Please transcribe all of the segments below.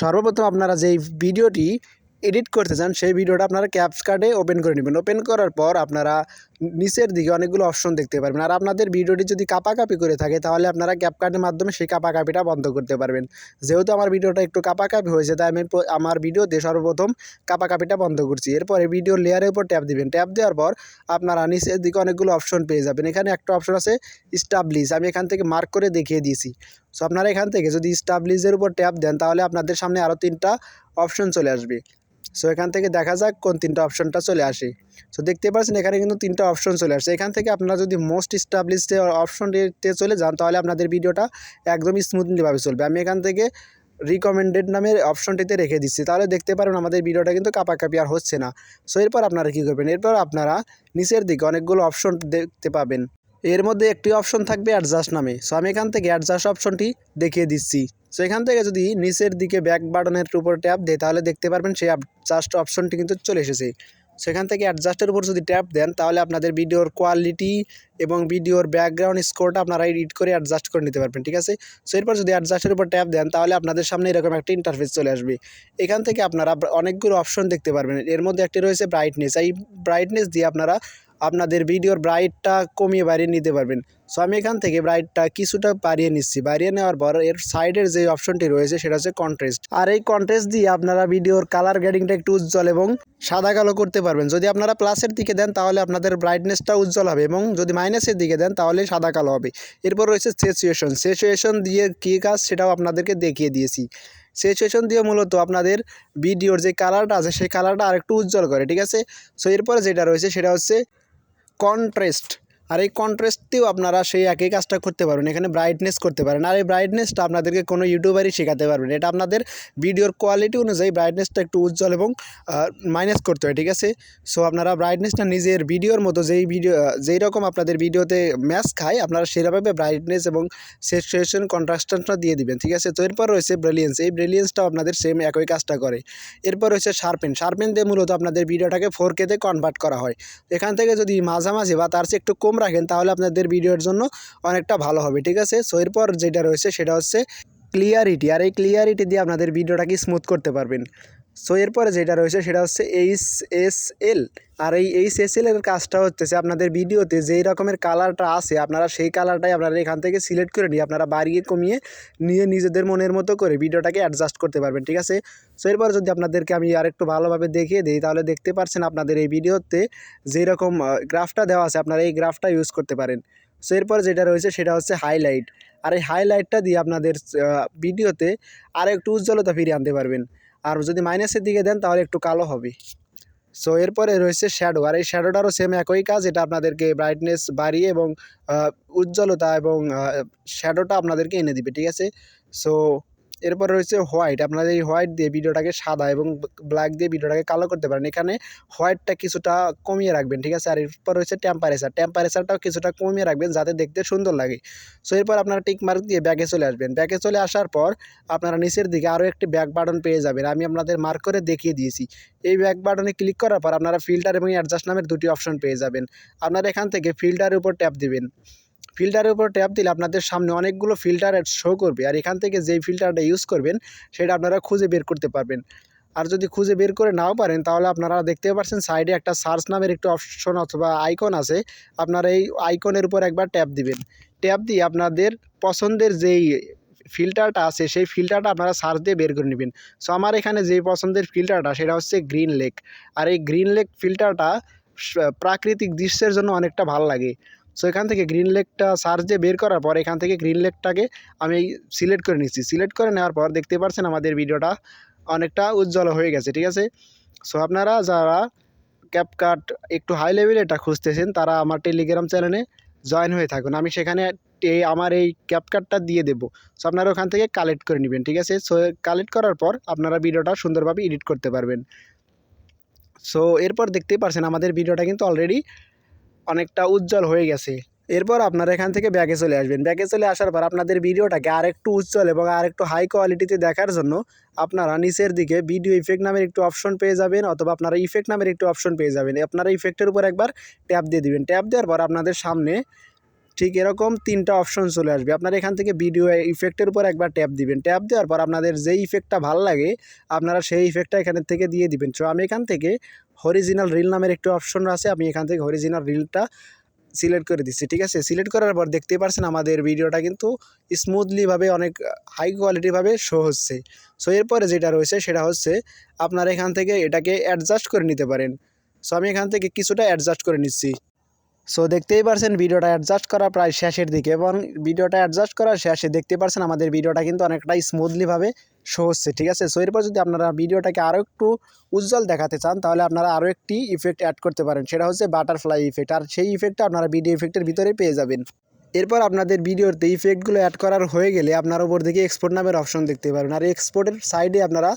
সর্বপ্রথম আপনারা যেই ভিডিওটি এডিট করতে চান, সেই ভিডিওটা আপনারা ক্যাপস কার্ডে ওপেন করে নেবেন। ওপেন করার পর আপনারা নিচের দিকে অনেকগুলো অপশন দেখতে পারবেন। আর আপনাদের ভিডিওটি যদি কাপাকাপি করে থাকে, তাহলে আপনারা ক্যাপকার্ডের মাধ্যমে সেই কাপাকাপিটা বন্ধ করতে পারবেন। যেহেতু আমার ভিডিওটা একটু কাপাকাপি হয়েছে, তাই আমি আমার ভিডিওতে সর্বপ্রথম কাপাকাপিটা বন্ধ করছি। এরপরে ভিডিও লেয়ারের উপর ট্যাপ দিবেন। ট্যাপ দেওয়ার পর আপনারা নিচের দিকে অনেকগুলো অপশন পেয়ে যাবেন। এখানে একটা অপশন আছে স্টাবলিশ আমি এখান থেকে মার্ক করে দেখিয়ে দিয়েছি। সো আপনারা এখান থেকে যদি স্টাবলিশের উপর ট্যাপ দেন, তাহলে আপনাদের সামনে আরও তিনটা অপশন চলে আসবে। সো এখান থেকে দেখা যাক কোন তিনটা অপশনটা চলে আসে। সো দেখতে পাচ্ছেন এখানে কিন্তু তিনটা অপশন চলে আসছে এখান থেকে আপনারা যদি মোস্ট স্টাবলিশ অপশনটিতে চলে যান, তাহলে আপনাদের ভিডিওটা একদমই স্মুথলিভাবে চলবে। আমি এখান থেকে রিকমেন্ডেড নামের অপশনটিতে রেখে দিচ্ছি। তাহলে দেখতে পারেন আমাদের ভিডিওটা কিন্তু কাপাকাপি আর হচ্ছে না। সো এরপর আপনারা কী করবেন? এরপর আপনারা নিচের দিকে অনেকগুলো অপশন দেখতে পাবেন। এর মধ্যে একটি অপশন থাকবে অ্যাডজাস্ট নামে। সো আমি এখান থেকে অ্যাডজাস্ট অপশনটি দেখিয়ে দিচ্ছি। সো এখান থেকে যদি নিচের দিকে ব্যাক বাটনের উপর ট্যাপ দেয়, তাহলে দেখতে পারবেন সেই অ্যাডজাস্ট অপশনটি কিন্তু চলে এসেছে। সেখান থেকে অ্যাডজাস্টের উপর যদি ট্যাপ দেন, তাহলে আপনাদের ভিডিওর কোয়ালিটি এবং ভিডিওর ব্যাকগ্রাউন্ড স্কোরটা আপনারা এডিট করে অ্যাডজাস্ট করে নিতে পারবেন, ঠিক আছে? সো এরপর যদি অ্যাডজাস্টের উপর ট্যাপ দেন, তাহলে আপনাদের সামনে এরকম একটা ইন্টারফেস চলে আসবে। এখান থেকে আপনারা অনেকগুলো অপশন দেখতে পারবেন। এর মধ্যে একটি রয়েছে ব্রাইটনেস এই ব্রাইটনেস দিয়ে আপনারা আপনাদের ভিডিওর ব্রাইটটা কমিয়ে বাড়িয়ে নিতে পারবেন। সো আমি এখান থেকে ব্রাইটটা কিছুটা বাড়িয়ে নিচ্ছি। বাড়িয়ে নেওয়ার পর এর সাইডের যে অপশনটি রয়েছে, সেটা হচ্ছে কন্ট্রাস্ট আর এই কন্ট্রাস্ট দিয়ে আপনারা ভিডিওর কালার গ্রেডিংটা একটু উজ্জ্বল এবং সাদা কালো করতে পারবেন। যদি আপনারা প্লাসের দিকে দেন, তাহলে আপনাদের ব্রাইটনেসটা উজ্জ্বল হবে এবং যদি মাইনাসের দিকে দেন, তাহলে সাদা কালো হবে। এরপর রয়েছে সেচুয়েশন সেচুয়েশন দিয়ে কী কাজ, সেটাও আপনাদেরকে দেখিয়ে দিয়েছি। সেচুয়েশন দিয়ে মূলত আপনাদের ভিডিওর যে কালারটা আছে, সেই কালারটা আরেকটু উজ্জ্বল করে, ঠিক আছে? সো এরপরে যেটা রয়েছে, সেটা হচ্ছে কন্ট্রাস্ট আর এই কন্ট্রাস্টেও আপনারা সেই একই কাজটা করতে পারবেন, এখানে ব্রাইটনেস করতে পারেন। আর এই ব্রাইটনেসটা আপনাদেরকে কোনো ইউটিউবারই শেখাতে পারবেন এটা আপনাদের ভিডিওর কোয়ালিটি অনুযায়ী ব্রাইটনেসটা একটু উজ্জ্বল এবং মাইনাস করতে হয়, ঠিক আছে? সো আপনারা ব্রাইটনেসটা নিজের ভিডিওর মতো যেই ভিডিও, যেই রকম আপনাদের ভিডিওতে ম্যাচ খায়, আপনারা সেভাবে ব্রাইটনেস এবং সেচুয়েশন কন্ট্রাস্টটা দিয়ে দিবেন, ঠিক আছে? তো এরপর রয়েছে ব্রিলিয়েন্স এই ব্রিলিয়েন্সটাও আপনাদের সেম একই কাজটা করে। এরপর রয়েছে শার্পেন শার্পেন দিয়ে মূলত আপনাদের ভিডিওটাকে ফোর কেতে কনভার্ট করা হয়। এখান থেকে যদি মাঝামাঝি বা তার চেয়ে একটু কম রাখেন, তাহলে আপনাদের ভিডিওর জন্য অনেকটা ভালো হবে, ঠিক আছে? সো এরপর যেটা রয়েছে সেটা হচ্ছে ক্লিয়ারিটি আর এই ক্লিয়ারিটি দিয়ে আপনাদের ভিডিওটাকে স্মুথ করতে পারবেন। সো এরপরে যেটা রয়েছে সেটা হচ্ছে এইচ এস এল আর এই এইচ এস এল এর কাজটা হচ্ছে আপনাদের ভিডিওতে যেই রকমের কালারটা আছে, আপনারা সেই কালারটাই আপনারা এখান থেকে সিলেক্ট করে নিয়ে আপনারা বাড়িয়ে কমিয়ে নিয়ে নিজেদের মনের মতো করে ভিডিওটাকে অ্যাডজাস্ট করতে পারবেন, ঠিক আছে? সো এরপর যদি আপনাদেরকে আমি আরেকটু ভালোভাবে দেখিয়ে দিই, তাহলে দেখতে পাচ্ছেন আপনাদের এই ভিডিওতে যেই রকম গ্রাফটা দেওয়া আছে, আপনারা এই গ্রাফটা ইউজ করতে পারেন। সো এরপর যেটা রয়েছে সেটা হচ্ছে হাইলাইট আর এই হাইলাইটটা দিয়ে আপনাদের ভিডিওতে আরও একটু উজ্জ্বলতা ফিরিয়ে আনতে পারবেন। আর যদি মাইনাসের দিকে দেন, তাহলে একটু কালো হবে। সো এরপরে রয়েছে শ্যাডো আর এই শ্যাডোটারও সেম একই কাজ। এটা আপনাদেরকে ব্রাইটনেস বাড়িয়ে এবং উজ্জ্বলতা এবং শ্যাডোটা আপনাদেরকে এনে দিবে, ঠিক আছে? সো এরপর রয়েছে হোয়াইট। আপনারা এই হোয়াইট দিয়ে ভিডিওটাকে সাদা এবং ব্ল্যাক দিয়ে ভিডিওটাকে কালো করতে পারেন। এখানে হোয়াইটটা কিছুটা কমিয়ে রাখবেন, ঠিক আছে? আর এরপর রয়েছে টেম্পারেচার। টেম্পারেচারটাও কিছুটা কমিয়ে রাখবেন যাতে দেখতে সুন্দর লাগে। সো, এরপর আপনারা টিক মার্ক দিয়ে ব্যাগে চলে আসবেন। ব্যাগে চলে আসার পর আপনারা নিচের দিকে আরও একটি ব্যাক বাটন পেয়ে যাবেন। আমি আপনাদের মার্ক করে দেখিয়ে দিয়েছি। এই ব্যাক বাটনে ক্লিক করার পর আপনারা ফিল্টার এবং অ্যাডজাস্ট নামের দুটি অপশন পেয়ে যাবেন। আপনারা এখান থেকে ফিল্টারের উপর ট্যাপ দিবেন। ফিল্টারের উপর ট্যাপ দিলে আপনাদের সামনে অনেকগুলো ফিল্টার শো করবে। আর এখান থেকে যেই ফিল্টারটা ইউজ করবেন, সেটা আপনারা খুঁজে বের করতে পারবেন। আর যদি খুঁজে বের করে নাও পারেন, তাহলে আপনারা দেখতে পাচ্ছেন সাইডে একটা সার্চ নামের একটি অপশন অথবা আইকন আছে। আপনারা এই আইকনের উপর একবার ট্যাপ দিবেন। ট্যাপ দিয়ে আপনাদের পছন্দের যেই ফিল্টারটা আছে, সেই ফিল্টারটা আপনারা সার্চ দিয়ে বের করে নেবেন। সো আমার এখানে যেই পছন্দের ফিল্টারটা, সেটা হচ্ছে গ্রিন লেক আর এই গ্রিন লেক ফিল্টারটা প্রাকৃতিক দৃশ্যের জন্য অনেকটা ভালো লাগে। সো এখান থেকে গ্রিন লেকটা সার্চ দিয়ে বের করার পর এখান থেকে গ্রিন লেকটাকে আমি সিলেক্ট করে নিচ্ছি। সিলেক্ট করে নেওয়ার পর দেখতে পাচ্ছেন আমাদের ভিডিওটা অনেকটা উজ্জ্বল হয়ে গেছে, ঠিক আছে? সো আপনারা যারা ক্যাপকাট একটু হাই লেভেলে এটা খুঁজতেছেন, তারা আমার টেলিগ্রাম চ্যানেলে জয়েন হয়ে থাকুন। আমি সেখানে এই আমার এই ক্যাপকাটটা দিয়ে দেবো। সো আপনারা ওখান থেকে কালেক্ট করে নেবেন, ঠিক আছে? সো কালেক্ট করার পর আপনারা ভিডিওটা সুন্দরভাবে এডিট করতে পারবেন। সো এরপর দেখতেই পারছেন আমাদের ভিডিওটা কিন্তু অলরেডি অনেকটা উজ্জ্বল হয়ে গেছে। এরপর আপনারা এখান থেকে ব্যাগে চলে আসবেন। ব্যাগে চলে আসার পর আপনাদের ভিডিওটাকে আরেকটু উজ্জ্বল এবং আরেকটু হাই কোয়ালিটিতে দেখার জন্য আপনারা নিচের দিকে ভিডিও ইফেক্ট নামের একটু অপশন পেয়ে যাবেন অথবা আপনারা ইফেক্ট নামের একটু অপশন পেয়ে যাবেন। আপনারা ইফেক্টের উপর একবার ট্যাপ দিয়ে দিবেন। ট্যাপ দেওয়ার পর আপনাদের সামনে ঠিক এরকম তিনটা অপশন চলে আসবে। আপনারা এখান থেকে ভিডিও ইফেক্টের উপর একবার ট্যাপ দিবেন। ট্যাপ দেওয়ার পর আপনাদের যেই ইফেক্টটা ভালো লাগে, আপনারা সেই ইফেক্টটা এখানের থেকে দিয়ে দিবেন। সো আমি এখান থেকে হরিজিনাল রিল নামের একটি অপশন আছে, আমি এখান থেকে হরিজিনাল রিলটা সিলেক্ট করে দিচ্ছি, ঠিক আছে? সিলেক্ট করার পর দেখতেই পারছেন আমাদের ভিডিওটা কিন্তু স্মুথলিভাবে অনেক হাই কোয়ালিটিভাবে শো হচ্ছে। সো এরপরে যেটা রয়েছে, সেটা হচ্ছে আপনারা এখান থেকে এটাকে অ্যাডজাস্ট করে নিতে পারেন। সো আমি এখান থেকে কিছুটা অ্যাডজাস্ট করে নিচ্ছি। সো দেখতেই পারছেন, ভিডিওটা অ্যাডজাস্ট করা প্রায় শেষের দিকে এবং ভিডিওটা অ্যাডজাস্ট করার শেষে দেখতে পারছেন, আমাদের ভিডিওটা কিন্তু অনেকটাই স্মুথলিভাবে শো হচ্ছে, ঠিক আছে? সো এরপর যদি আপনারা ভিডিওটাকে আরও একটু উজ্জ্বল দেখাতে চান, তাহলে আপনারা আরও একটি ইফেক্ট অ্যাড করতে পারেন, সেটা হচ্ছে বাটারফ্লাই ইফেক্ট আর সেই ইফেক্টটা আপনারা ভিডিও ইফেক্টের ভিতরে পেয়ে যাবেন। এরপর আপনাদের ভিডিওতে ইফেক্টগুলো অ্যাড করার হয়ে গেলে আপনার উপর দিকে এক্সপোর্ট নামের অপশন দেখতে পারবেন, আর এক্সপোর্টের সাইডে আপনারা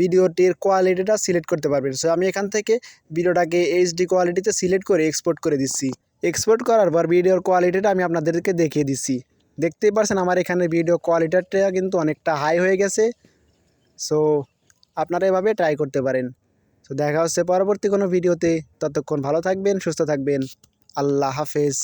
ভিডিওটির কোয়ালিটিটা সিলেক্ট করতে পারবেন। সো আমি এখান থেকে ভিডিওটাকে এইচডি কোয়ালিটিতে সিলেক্ট করে এক্সপোর্ট করে দিচ্ছি। এক্সপোর্ট করার পর ভিডিওর কোয়ালিটিটা আমি আপনাদেরকে দেখিয়ে দিচ্ছি। দেখতেই পারছেন আমার এখানে ভিডিও কোয়ালিটিটা কিন্তু অনেকটা হাই হয়ে গেছে। সো আপনারা এভাবে ট্রাই করতে পারেন। তো দেখা হচ্ছে পরবর্তী কোনো ভিডিওতে ততক্ষণ ভালো থাকবেন, সুস্থ থাকবেন। আল্লাহ হাফেজ।